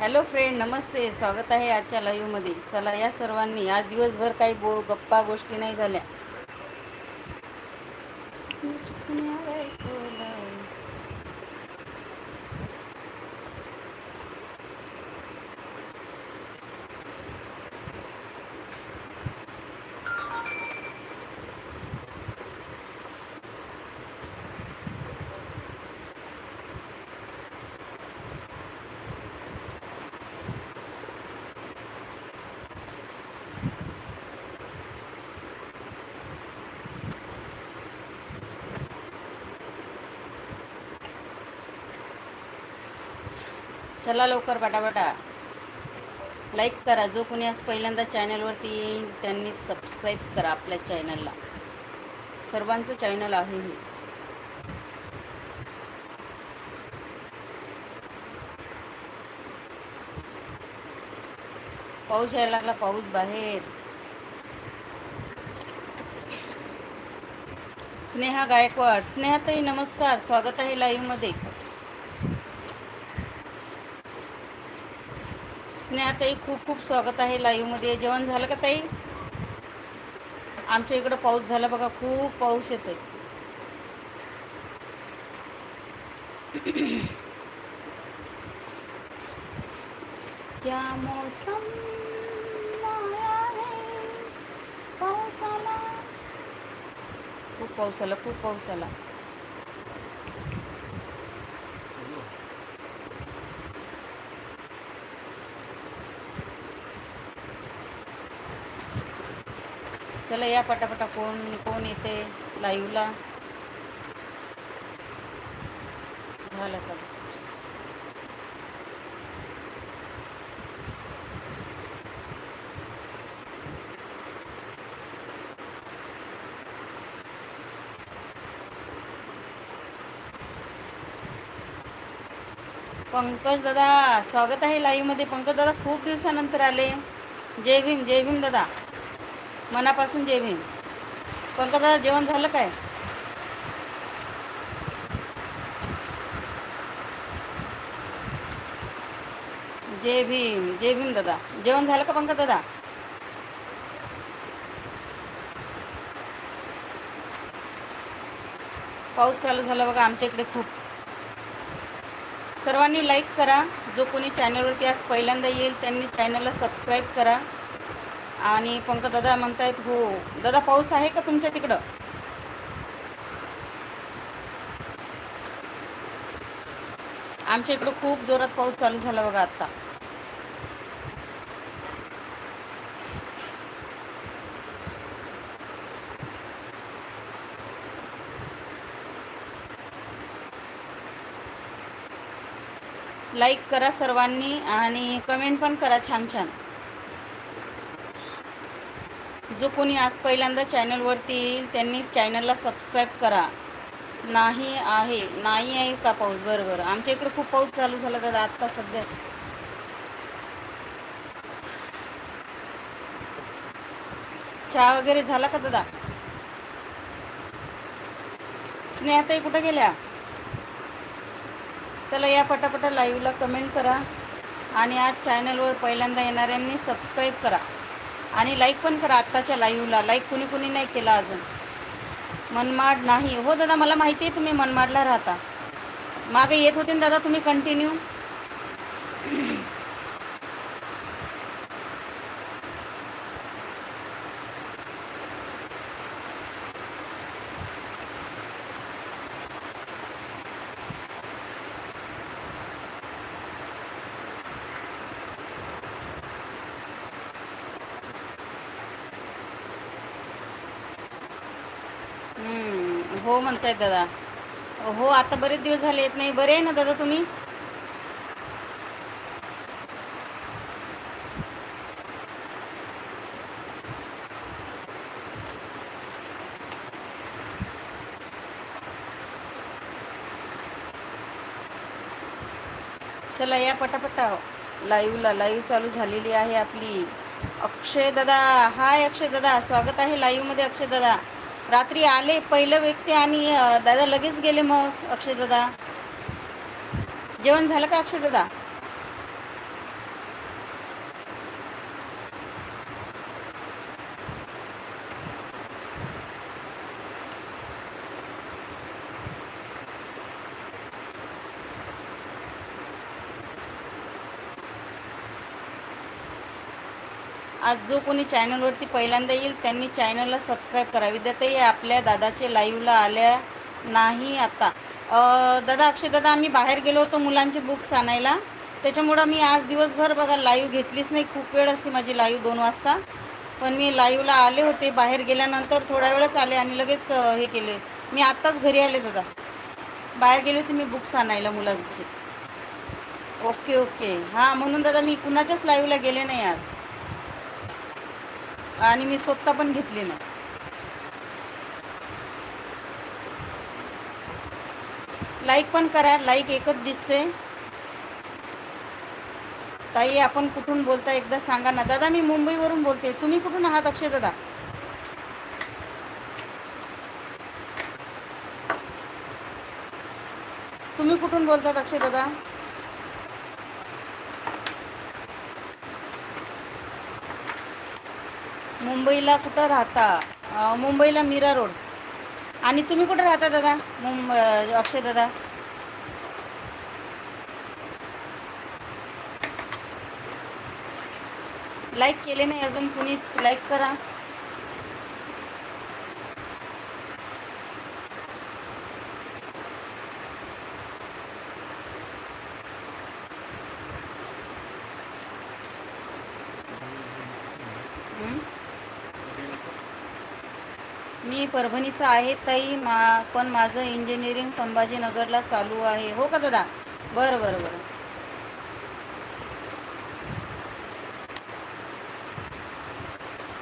Hello friend नमस्ते. स्वागत आहे आजच्या लाईव्हमध्ये चला या सर्वांनी आज दिवसभर काही बो गप्पा गोष्टी नाही झाल्या. चला लवकर पटापटा. लाईक करा. जो कोणी आज पहिल्यांदा चॅनलवरती येईल त्यांनी सबस्क्राईब करा आपल्या चॅनलला सर्वांचं चॅनल आहे हे. पाऊस यायला लागला पाऊस बाहेर. स्नेहा गायकवाड. स्नेहाताई नमस्कार. स्वागत आहे लाईव्हमध्ये स्नेहाताई खूप खूप स्वागत आहे लाईव्हमध्ये जेवण झालं का ताई? आमच्या इकडं पाऊस झाला बघा खूप पाऊस येतोय. क्या मौसम पाऊस आला. खूप पाऊस आला खूप पाऊस आला. चला या पटापटा कोण कोण येते लाईव्हला झालं चला पंकज दादा स्वागत आहे लाईव्हमध्ये पंकज दादा खूप दिवसानंतर आले. जय भीम जय भीम दादा. मनापासून जेवीन. भीम पंकज दादा जेवण झालं काय? जय भीम जय भीम दादा. जेवण झालं का पंकज दादा? पाऊस चालू झाला बघा आमच्या इकडे खूप. सर्वांनी लाईक करा. जो कोणी चॅनलवरती आज पहिल्यांदा येईल त्यांनी चॅनलला सबस्क्राईब करा. आणि पंकज दादा म्हणतायत हो दादा पाऊस आहे का तुमच्या तिकडं? आमच्या इकडं खूप जोरात पाऊस चालू झाला बघा आत्ता लाईक करा सर्वांनी आणि कमेंट पण करा छान छान जो कोणी आज पहिल्यांदा चॅनलवरती येईल त्यांनी चॅनलला सबस्क्राईब करा. नाही आहे नाही आहे का पाऊस? बरं बरं. आमच्या इकडे खूप पाऊस चालू झाला दादा. आत्ता सध्याच चहा वगैरे झाला का दादा? स्नेहाताई कुठं गेल्या? चला या पटापटा लाईव्हला कमेंट करा. आणि आज चॅनलवर पहिल्यांदा येणाऱ्यांनी सबस्क्राईब करा. आणि लाईक पण करा आत्ताच्या लाईव्हला लाईक कुणी कुणी नाही केला अजून. मनमाड नाही. हो दादा मला माहिती आहे तुम्ही मनमाडला राहता. मागे येत होते ना दादा तुम्ही कंटिन्यू आहे दादा. हो आता बरेच दिवस झाले येत नाही. बरे आहे ना दादा तुम्ही? चला या पटापटा लाईव्हला लाईव्ह चालू झालेली आहे आपली. अक्षय दादा. हाय अक्षय दादा. स्वागत आहे लाईव्हमध्ये अक्षय दादा. रात्री आले पहिलं व्यक्ती आणि दादा लगेच गेले मग अक्षय दादा जेवण झालं का अक्षय आज जो कोणी चॅनलवरती पहिल्यांदा येईल त्यांनी चॅनलला सबस्क्राईब करा ते आपल्या दादाचे लाईव्हला आल्या नाही आता. दादा अक्षय दादा आम्ही बाहेर गेलो होतो मुलांचे बुक्स आणायला. त्याच्यामुळं मी आज दिवसभर बघा लाईव्ह घेतलीच नाही. खूप वेळ असते माझी लाईव्ह दोन वाजता. पण मी लाईव्हला आले होते बाहेर गेल्यानंतर थोड्या वेळच आले आणि लगेच हे केले. मी आत्ताच घरी आले दादा. बाहेर गेले होते मी बुक्स आणायला मुलांचे. Okay okay. हां म्हणून दादा मी कुणाच्याच लाईव्हला गेले नाही आज. आणि मी स्वतः पण घेतली नाही. लाईक पण करा लाईक एकच दिसते. ताई आपण कुठून बोलता एकदा सांगा ना. दादा मी मुंबईवरून बोलते. तुम्ही कुठून आहात अक्षय दादा? तुम्ही कुठून बोलतात अक्षय दादा? मुंबईला कुठं राहता? मुंबईला मीरा रोड. आणि तुम्ही कुठं राहता दादा? मुंब अक्षय दादा? लाईक केले नाही अजून कुणीच? लाईक करा हं? मी परभणीचा आहे ताई मा पण माझं इंजिनिअरिंग संभाजीनगरला चालू आहे. हो का दादा? बरं बरं बरं.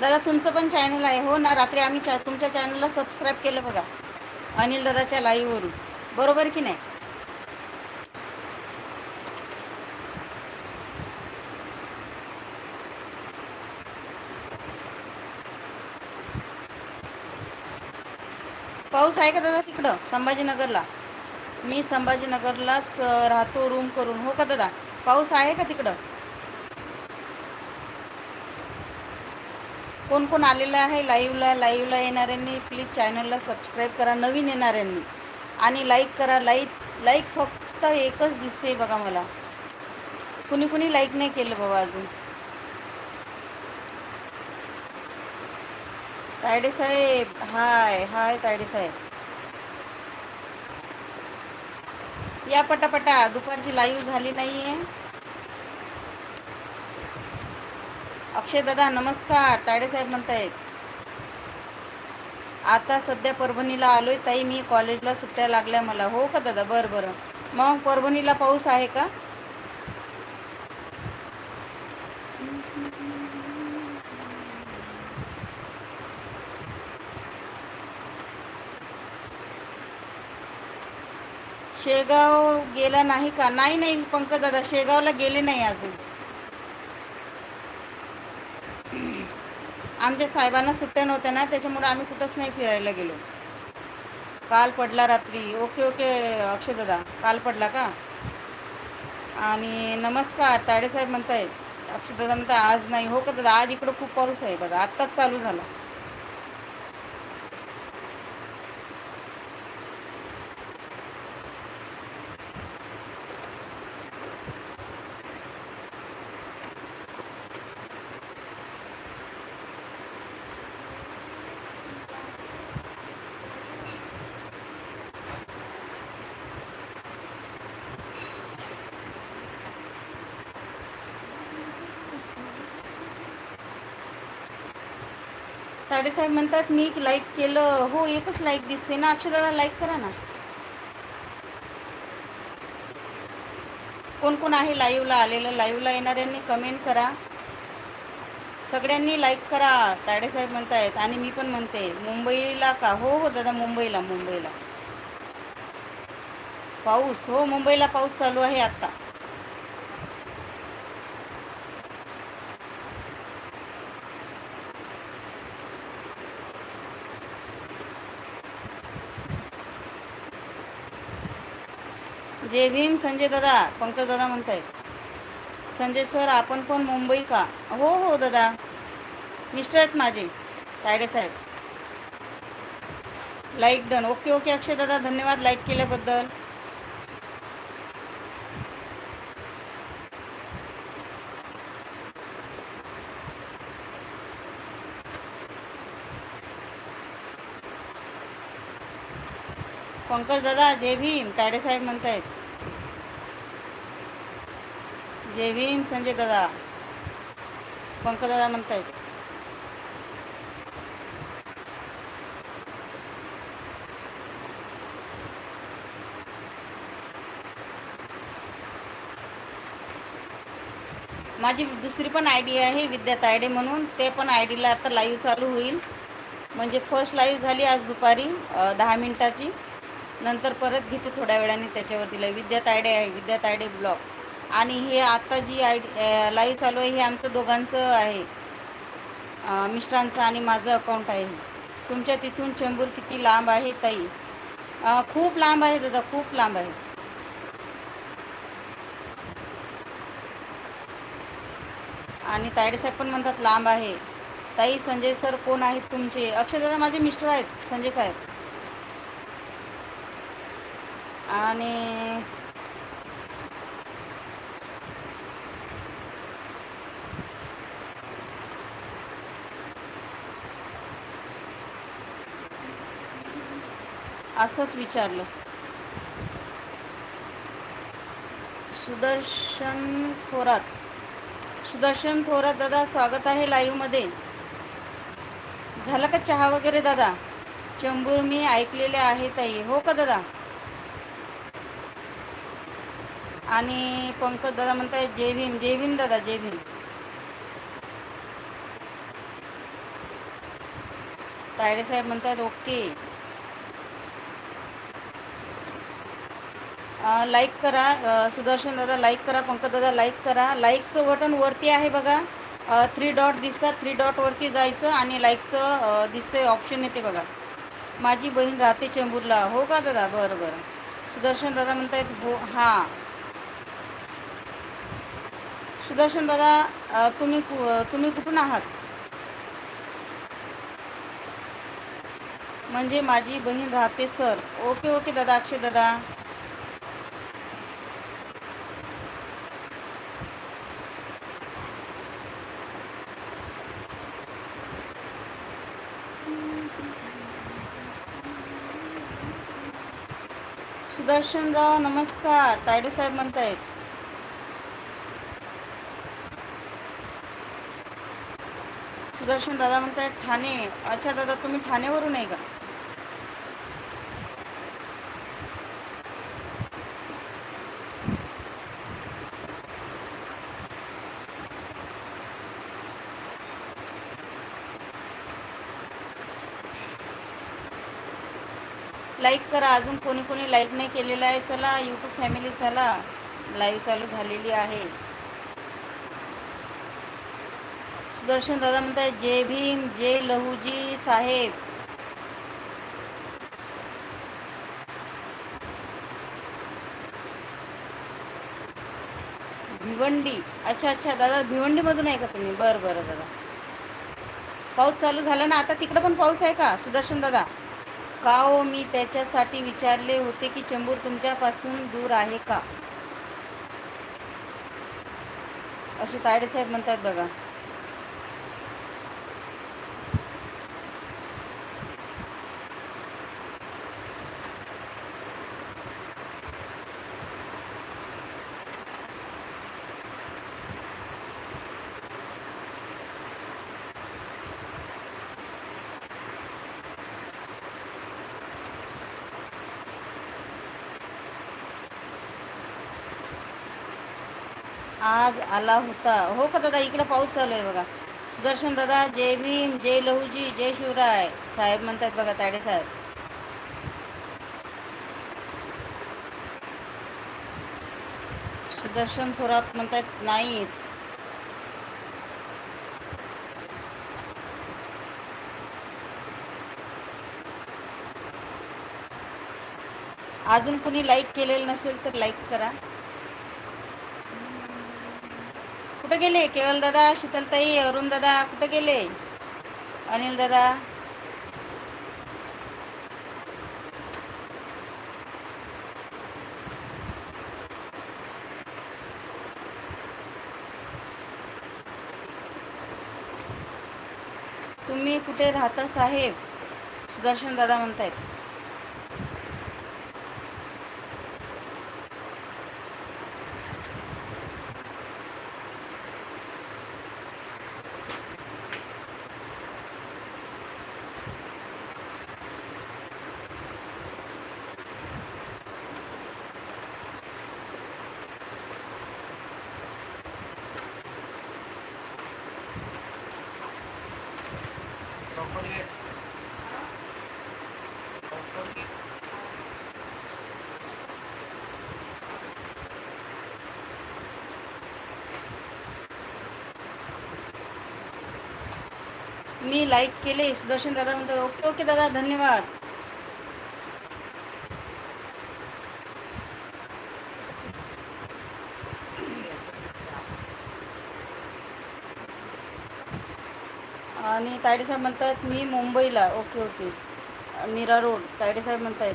दादा तुमचं पण चॅनल आहे. हो ना रात्री आम्ही चा तुमच्या चॅनलला सबस्क्राईब केलं बघा. अनिल दादाच्या लाईव्हवरून बरोबर की नाही? पाऊस आहे का दादा तिकडं? संभाजीनगरला? मी संभाजीनगरलाच राहतो रूम करून. हो का दादा? पाऊस आहे का तिकडं? कोण कोण आलेलं आहे? लाईव्हला लाईव्हला येणाऱ्यांनी प्लीज चॅनलला सबस्क्राईब करा. नवीन येणाऱ्यांनी. आणि लाईक करा. लाईक लाईक फक्त एकच दिसते बघा मला. कुणी कुणी लाईक नाही केलं बाबा अजून. तायडे साहेब हाय हाय तायडे साहेब. या पटापटा दुपारची लाईव्ह झाली नाही आहे अक्षय दादा नमस्कार तायडे साहेब म्हणतायत. आता सध्या परभणीला आलोय ताई मी कॉलेजला सुट्ट्या लागल्या मला. हो का दादा? बरं बरं. मग परभणीला पाऊस आहे का? शेगाव गेला नाही का? नाही नाही पंकज दादा शेगावला गेले नाही अजून. आमच्या साहेबांना सुट्ट्या नव्हत्या ना त्याच्यामुळे आम्ही कुठंच नाही फिरायला गेलो. काल पडला रात्री. ओके ओके अक्षय दादा. काल पडला का? आणि नमस्कार ताडेसाहेब म्हणतायत. अक्षय दादा म्हणता आज नाही. हो का दादा आज इकडं खूप पाऊस आहे. बघा आत्ताच चालू झाला. साडेसाहेब म्हणतात मी लाईक केलं. हो एकच लाईक दिसते ना. अक्षदाला लाईक करा ना. कोण कोण आहे लाईव्हला आलेलं लाईव्हला येणाऱ्यांनी कमेंट करा. सगळ्यांनी लाईक करा. ताडेसाहेब म्हणतायत. आणि मी पण म्हणते मुंबईला का? हो हो दादा मुंबईला मुंबईला. पाऊस. हो मुंबईला पाऊस चालू आहे आत्ता जय भीम संजय दादा पंकज दादा म्हणत आहेत संजय सर आपण पण मुंबई का? हो हो दादा. मिस्टर आहेत माझे तायडे साहेब. Like done okay okay Akshay दादा धन्यवाद लाईक केल्याबद्दल. पंकज दादा जय भीम तायडे साहेब म्हणतायत. जय भीम संजय दादा. पंकज दादा म्हणतायत. माझी दुसरी पण आय डी आहे विद्या तायडे म्हणून. ते पण आय डीला आता लाईव्ह चालू होईल. म्हणजे फर्स्ट लाईव्ह झाली आज दुपारी दहा मिनिटाची. नंतर परत घेते थोड्या वेळाने त्याच्यावरती लाईव्ह विद्या तायडे आहे विद्या तायडे ब्लॉग आणि हे आता जी आय डी लाईव्ह चालू आहे हे आमचं दोघांचं आहे. मिस्टरांचं आणि माझं अकाउंट आहे. तुमच्या तिथून चेंबूर किती लांब आहे ताई? खूप लांब आहे दादा खूप लांब आहे. आणि तायडेसाहेब पण म्हणतात लांब आहे. ताई संजय सर कोण आहेत तुमचे? अक्षरदादा माझे मिस्टर आहेत संजय साहेब. आणि असंच विचारलं. सुदर्शन थोरात. सुदर्शन थोरात दादा स्वागत आहे लाईव्हमध्ये झालं का चहा वगैरे दादा? चंबूर मी ऐकलेले आहे ताई. हो का दादा? आणि पंकज दादा म्हणताय जय भीम जय भीम दादा जय भीम. तायडे साहेब म्हणतायत ओके. लाईक करा. सुदर्शन दादा लाईक करा. पंकज दादा लाईक करा. लाईकचं बटन वरती आहे बघा. थ्री डॉट दिसतात. थ्री डॉटवरती जायचं आणि लाईकचं दिसतं ऑप्शन येते बघा. माझी बहीण राहते चेंबूरला. हो का दादा? बरं बरं. सुदर्शन दादा म्हणतायत हो हां. सुदर्शन दादा तुम्ही कु- तुम्ही कुठून आहात? म्हणजे माझी बहीण राहते सर. ओके ओके दादा अक्षय दादा. सुदर्शनराव नमस्कार. तायडे साहेब म्हणतायत. सुदर्शन दादा म्हणतायत ठाणे. अच्छा दादा तुम्ही ठाणेवरून आहे का? लाईक करा. अजून कोणी कोणी लाईक नाही केलेलं आहे चला. यूट्यूब फॅमिली चला. लाईव्ह चालू झालेली आहे. सुदर्शन दादा म्हणताय जय भीम जय लहूजी साहेब. भिवंडी. अच्छा अच्छा. दादा भिवंडीमधून आहे का तुम्ही? बरं बरं दादा. पाऊस चालू झाला ना? आता तिकडं पण पाऊस आहे का सुदर्शन दादा? का हो? मी त्याच्यासाठी विचारले होते की चेंबूर तुमच्यापासून दूर आहे का? असे तायडे साहेब म्हणतात बघा. आज आला होता. हो का दादा? इकडे पाऊस चालू आहे बघा. सुदर्शन दादा जय भीम जय लहूजी जय शिवराय. साहेब म्हणतात बघा ताडे साहेब. सुदर्शन थोरात म्हणतात नाहीस. अजून कुणी लाईक केलेलं नसेल तर लाईक करा. कुठं गेले? केवल दादा शीतलताई अरुण दादा कुठे गेले? अनिल दादा. तुम्ही कुठे राहता साहेब? सुदर्शन दादा म्हणतायत. मी लाईक केले. सुदर्शन दादा म्हणतात ओके ओके दादा धन्यवाद. आणि तायडे साहेब म्हणतात मी मुंबईला. Okay okay. Mira road Tayde साहेब म्हणतायत.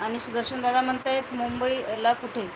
आणि सुदर्शन दादा म्हणतायत मुंबईला कुठे?